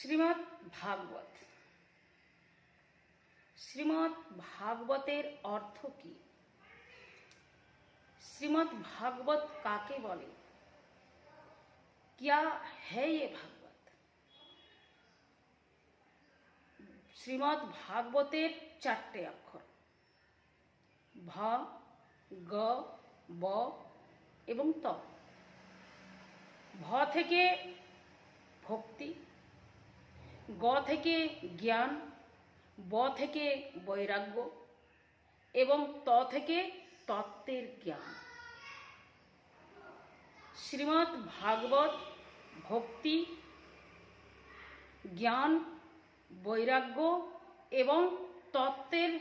শ্রীমৎ ভাগবত শ্রীমৎ ভাগবতের অর্থ কি শ্রীমৎ ভাগবত কাকে বলে क्या है ये ভাগবত শ্রীমৎ ভাগবতের চারটে অক্ষর ভ গ ব এবং ত ভ থেকে ভক্তি গ থেকে জ্ঞান, ব থেকে বৈরাগ্য এবং ত থেকে তত্ত্বের জ্ঞান। শ্রীমৎ ভাগবত ভক্তি, জ্ঞান, বৈরাগ্য এবং তত্ত্বের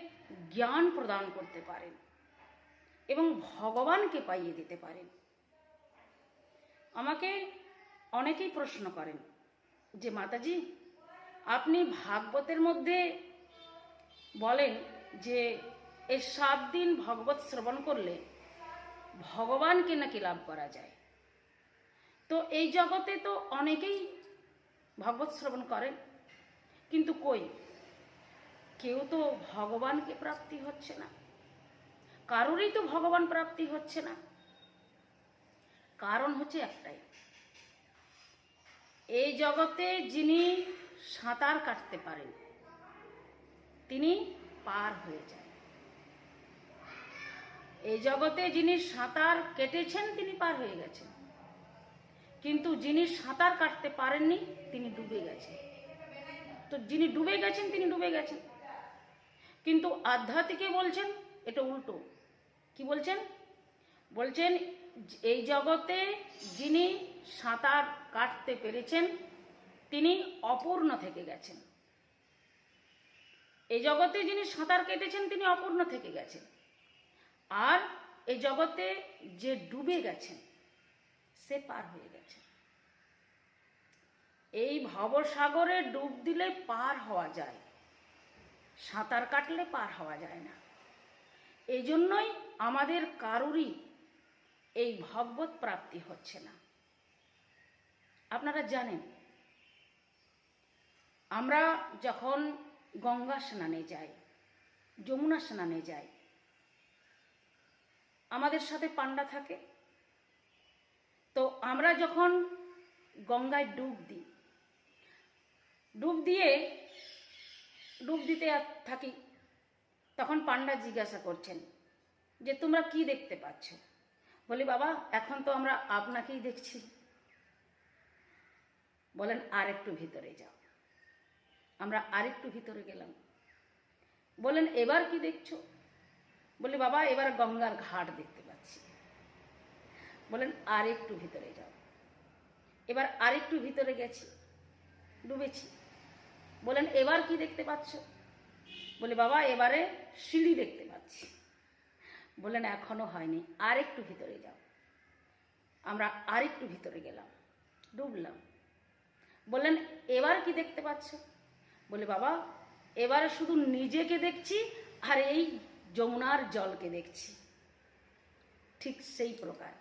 জ্ঞান প্রদান করতে পারেন এবং ভগবানকে পাইয়ে দিতে পারেন। আমাকে অনেকেই প্রশ্ন করেন যে, মাতাজি আপনি ভাগবতের মধ্যে বলেন যে এই সাত দিন ভগবত শ্রবণ করলে ভগবানকে নাকি লাভ করা যায়? তো এই জগতে তো অনেকেই ভগবত শ্রবণ করেন, কিন্তু কই? কেউ তো ভগবানকে প্রাপ্তি হচ্ছে না। কারোরই তো ভগবান প্রাপ্তি হচ্ছে না। কারণ হচ্ছে একটাই, এই জগতে যিনি সাঁতার কাটতে পারেন। তিনি পার হয়ে যায় এই জগতে যিনি সাঁতার কেটেছেন, তিনি পার হয়ে গেছেন। কিন্তু যিনি সাঁতার কাটতে পারেননি, তিনি ডুবে গেছেন। তো যিনি ডুবে গেছেন, তিনি ডুবে গেছেন। কিন্তু আধ্যাত্মিকে বলছেন, এটা উল্টো। কি বলছেন? বলছেন, এই জগতে যিনি সাঁতার কাটতে পেরেছেন তিনি অপূর্ণ থেকে গেছেন। এই জগতে যিনি সাঁতার কেটেছেন, তিনি অপূর্ণ থেকে গেছেন। আর এই জগতে যে ডুবে গেছেন, সে পার হয়ে গেছে এই ভবসাগরে ডুব দিলে পার হওয়া যায়, সাঁতার কাটলে পার হওয়া যায় না। এই জন্যই আমাদের কারুরই এই ভগবত প্রাপ্তি হচ্ছে না। আপনারা জানেন আমরা যখন গঙ্গা স্নানে যাই, যমুনা স্নানে যাই, আমাদের সাথে পান্ডা থাকে। তো আমরা যখন গঙ্গায় ডুব দিই, ডুব দিয়ে, ডুব দিতে থাকি, তখন পান্ডা জিজ্ঞাসা করছেন যে, তোমরা কি দেখতে পাচ্ছ? বলি, বাবা, এখন তো আমরা আপনাকেই দেখছি। বলেন, আর একটু ভিতরে যাও। আমরা আরেকটু ভিতরে গেলাম। বলেন এবার কি দেখছ? বলি বাবা, এবার গঙ্গার ঘাট দেখতে পাচ্ছি। বলেন আর একটু ভিতরে যাও। এবার আরেকটু ভিতরে গেছি, ডুবেছি। বলেন এবার কি দেখতে পাচ্ছ? বলে বাবা, এবারে সিঁড়ি দেখতে পাচ্ছি। বললেন, এখনও হয়নি আর একটু ভিতরে যাও। আমরা আরেকটু ভিতরে গেলাম, ডুবলাম। বললেন, এবার কি দেখতে পাচ্ছ? বলে, বাবা, এবারে শুধু নিজেকে দেখছি আর এই যমুনার জলকে দেখছি। ঠিক সেই প্রকার।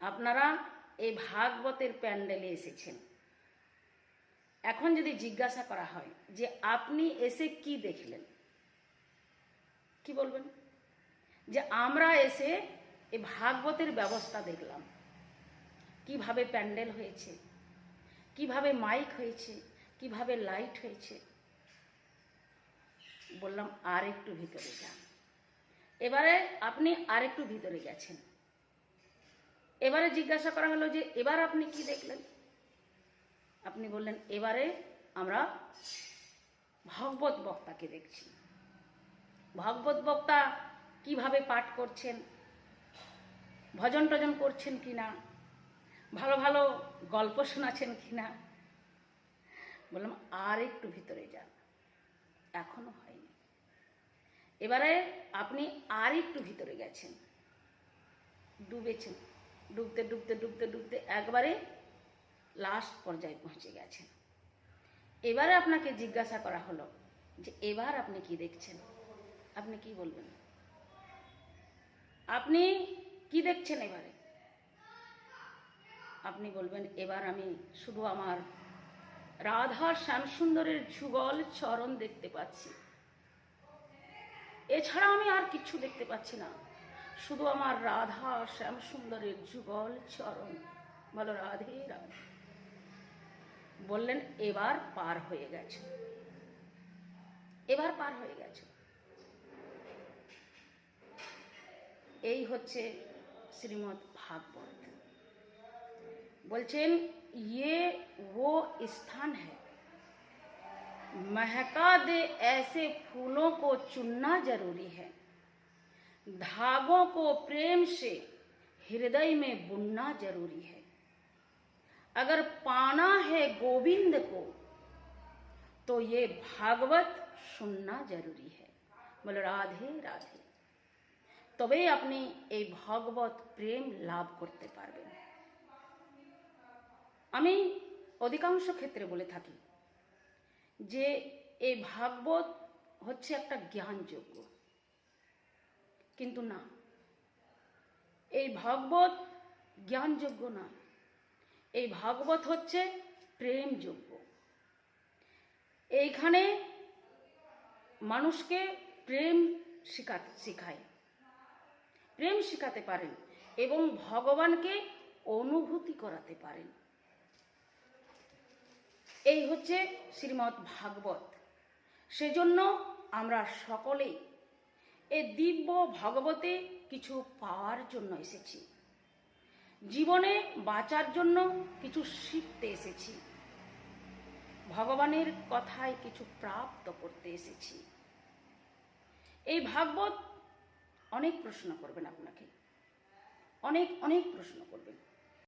আপনারা এই ভাগবতের প্যান্ডেলে এসেছেন। এখন যদি জিজ্ঞাসা করা হয় যে আপনি এসে কি দেখলেন, কি বলবেন? যে আমরা এসে এই ভাগবতের ব্যবস্থা দেখলাম। কীভাবে প্যান্ডেল হয়েছে? কীভাবে মাইক হয়েছে? কীভাবে লাইট হয়েছে? বললাম, আর একটু ভিতরে যান। এবারে আপনি আর একটু ভিতরে গেছেন। এবারে জিজ্ঞাসা করা হলো যে, এবার আপনি কি দেখলেন? আপনি বললেন, এবারে আমরা ভগবত বক্তাকে দেখছি। ভগবত বক্তা কীভাবে পাঠ করছেন? ভজন টজন করছেন কি না ভালো ভালো গল্প শোনাচ্ছেন কি না বললাম আর একটু ভিতরে যান। এখনও হয়নি। এবারে আপনি আর একটু ভিতরে গেছেন। ডুবেছেন। ডুবতে ডুবতে ডুবতে ডুবতে একবারে লাস্ট পর্যায়ে পৌঁছে গেছেন। এবারে আপনাকে জিজ্ঞাসা করা হলো যে, এবার আপনি কি দেখছেন? আপনি কি বলবেন? আপনি কি দেখছেন এবারে? আপনি বলবেন, এবার আমি শুধু আমার রাধা শ্যামসুন্দরের যুগল চরণ দেখতে পাচ্ছি। এছাড়া আমি আর কিছু দেখতে পাচ্ছি না। শুধু আমার রাধা শ্যামসুন্দরের যুগল চরণ। বলো রাধে রাধে। বললেন, এবার পার হয়ে গেছে। এবার পার হয়ে গেছে। এই হচ্ছে শ্রীমৎ ভাগবত। বলছেন ये वो स्थान है महका दे ऐसे फूलों को चुनना जरूरी है धागों को प्रेम से हृदय में बुनना जरूरी है अगर पाना है गोविंद को तो ये भागवत सुनना जरूरी है बोले राधे राधे তবেই আপনি এই ভগবত প্রেম লাভ করতে পারবেন আমি অধিকাংশ ক্ষেত্রে বলে থাকি যে এই ভাগবত হচ্ছে একটা জ্ঞানযোগ্য। কিন্তু না, এই ভাগবত জ্ঞানযোগ্য না, এই ভাগবত হচ্ছে প্রেমযোগ্য। এইখানে মানুষকে প্রেম শিখা, শেখায়। প্রেম শেখাতে পারেন এবং ভগবানকে অনুভূতি করাতে পারেন। এই হচ্ছে শ্রীমৎ ভাগবত। সেজন্য আমরা সকলে এই দিব্য ভগবতে কিছু পাওয়ার জন্য এসেছি। জীবনে বাঁচার জন্য কিছু শিখতে এসেছি। ভগবানের কথায় কিছু প্রাপ্ত করতে এসেছি। এই ভাগবত অনেক প্রশ্ন করবেন আপনাকে। অনেক অনেক প্রশ্ন করবেন।